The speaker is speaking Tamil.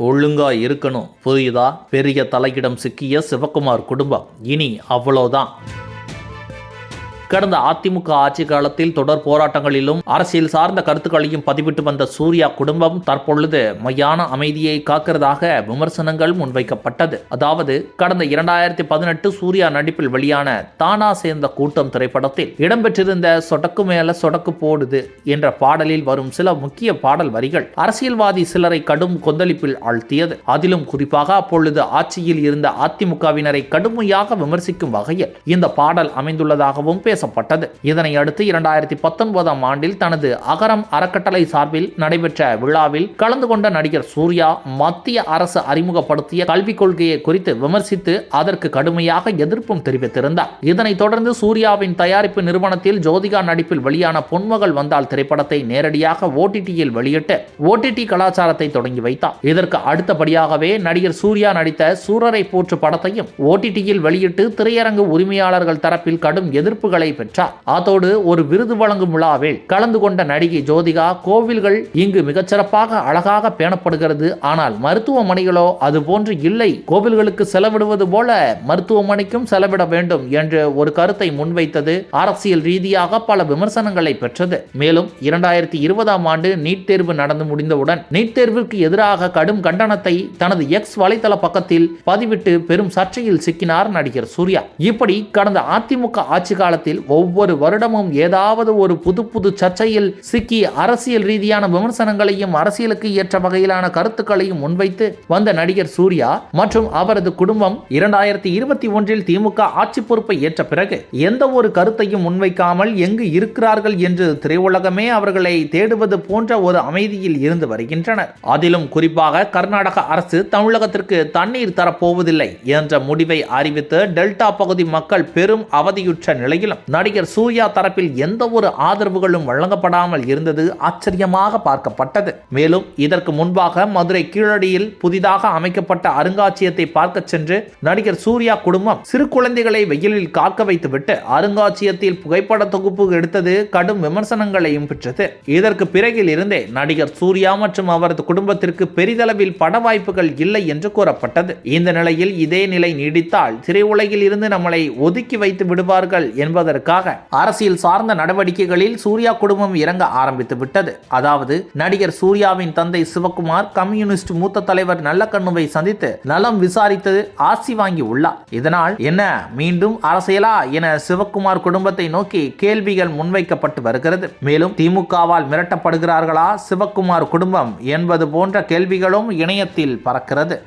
ஒழுங்கா இருக்கணும். புரியுதா? பெரிய தலையிடம் சிக்கிய சிவகுமார் குடும்பம். இனி அவ்வளோதான் கடந்த அதிமுக ஆட்சி காலத்தில் தொடர் போராட்டங்களிலும் அரசியல் சார்ந்த கருத்துக்களையும் பதிவிட்டு வந்த சூர்யா குடும்பம் தற்பொழுது மையான அமைதியை காக்கிறதாக விமர்சனங்கள் முன்வைக்கப்பட்டது. அதாவது கடந்த இரண்டாயிரத்தி பதினெட்டு சூர்யா நடிப்பில் வெளியான தானா சேர்ந்த கூட்டம் திரைப்படத்தில் இடம்பெற்றிருந்த சொடக்கு மேல சொடக்கு போடுது என்ற பாடலில் வரும் சில முக்கிய பாடல் வரிகள் அரசியல்வாதி சிலரை கடும் கொந்தளிப்பில் ஆழ்த்தியது. அதிலும் குறிப்பாக அப்பொழுது ஆட்சியில் இருந்த அதிமுகவினரை கடுமையாக விமர்சிக்கும் வகையில் இந்த பாடல் அமைந்துள்ளதாகவும் பேசப்பட்டது. இதனை அடுத்து இரண்டாயிரத்தி பத்தொன்பதாம் ஆண்டில் தனது அகரம் அறக்கட்டளை சார்பில் நடைபெற்ற விழாவில் கலந்து கொண்ட நடிகர் சூர்யா மத்திய அரசு அறிமுகப்படுத்திய கல்விக் கொள்கையை குறித்து விமர்சித்து அதற்கு கடுமையாக எதிர்ப்பும் தெரிவித்திருந்தார். இதனைத் தொடர்ந்து சூர்யாவின் தயாரிப்பு நிறுவனத்தில் ஜோதிகா நடிப்பில் வெளியான பொன்மகள் வந்தால் திரைப்படத்தை நேரடியாக ஓடிடியில் வெளியிட்டு ஓடிடி கலாச்சாரத்தை தொடங்கி வைத்தார். இதற்கு அடுத்தபடியாகவே நடிகர் சூர்யா நடித்த சூரரை போற்று படத்தையும் ஓடிடியில் வெளியிட்டு திரையரங்கு உரிமையாளர்கள் தரப்பில் கடும் எதிர்ப்புகளை பெற்றார். அதோடு ஒரு விருது வழங்கும் விழாவில் கலந்து கொண்ட நடிகை ஜோதிகா கோவில்கள் இங்கு மிகச்சிறப்பாக அழகாக பேணப்படுகிறது. ஆனால் மருத்துவமனைகளோ அதுபோன்று இல்லை. கோவில்களுக்கு செலவிடுவது போல மருத்துவமனைக்கும் செலவிட வேண்டும் என்று ஒரு கருத்தை முன்வைத்தது அரசியல் ரீதியாக பல விமர்சனங்களை பெற்றது. மேலும் இரண்டாயிரத்தி இருபதாம் ஆண்டு நீட் தேர்வு நடந்து முடிந்தவுடன் நீட் தேர்விற்கு எதிராக கடும் கண்டனத்தை தனது எக்ஸ் வலைதள பக்கத்தில் பதிவிட்டு பெரும் சர்ச்சையில் சிக்கினார் நடிகர் சூர்யா. இப்படி கடந்த அதிமுக ஆட்சி காலத்தில் ஒவ்வொரு வருடமும் ஏதாவது ஒரு புது புது சர்ச்சையில் சிக்கி அரசியல் ரீதியான விமர்சனங்களையும் அரசியலுக்கு ஏற்ற வகையிலான கருத்துக்களையும் முன்வைத்து வந்த நடிகர் சூர்யா மற்றும் அவரது குடும்பம் இரண்டாயிரத்தி இருபத்தி ஒன்றில் திமுக ஆட்சி பொறுப்பை ஏற்ற பிறகு எந்த ஒரு கருத்தையும் முன்வைக்காமல் எங்கு இருக்கிறார்கள் என்று திரையுலகமே அவர்களை தேடுவது போன்ற ஒரு அமைதியில் இருந்து வருகின்றனர். அதிலும் குறிப்பாக கர்நாடக அரசு தமிழகத்திற்கு தண்ணீர் தரப்போவதில்லை என்ற முடிவை அறிவித்து டெல்டா பகுதி மக்கள் பெரும் அவதியுற்ற நிலையிலும் நடிகர் சூர்யா தரப்பில் எந்த ஒரு ஆதரவுகளும் வழங்கப்படாமல் இருந்தது ஆச்சரியமாக பார்க்கப்பட்டது. மேலும் இதற்கு முன்பாக மதுரை கீழடியில் புதிதாக அமைக்கப்பட்ட அருங்காட்சியத்தை பார்க்க சென்று நடிகர் சூர்யா குடும்பம் சிறு குழந்தைகளை வெயிலில் காக்க வைத்துவிட்டு அருங்காட்சியகத்தில் புகைப்பட தொகுப்பு எடுத்தது கடும் விமர்சனங்களையும் பெற்றது. இதற்கு பிறகில் இருந்தே நடிகர் சூர்யா மற்றும் அவரது குடும்பத்திற்கு பெரிதளவில் பட வாய்ப்புகள் இல்லை என்று கூறப்பட்டது. இந்த நிலையில் இதே நிலை நீடித்தால் திரையுலகில் இருந்து நம்மளை ஒதுக்கி வைத்து விடுவார்கள் என்பதை என்பதற்காக அரசியல் சார்ந்த நடவடிக்கைகளில் சூர்யா குடும்பம் இறங்க ஆரம்பித்து விட்டது. அதாவது நடிகர் சூர்யாவின் தந்தை சிவகுமார் கம்யூனிஸ்ட் மூத்த தலைவர் நல்லக்கண்ணுவை சந்தித்து நலம் விசாரித்து ஆசி வாங்கி உள்ளார். இதனால் என்ன மீண்டும் அரசியலா என சிவகுமார் குடும்பத்தை நோக்கி கேள்விகள் முன்வைக்கப்பட்டு வருகிறது. மேலும் திமுகவால் மிரட்டப்படுகிறார்களா சிவகுமார் குடும்பம் என்பது போன்ற கேள்விகளும் இணையத்தில் பறக்கிறது.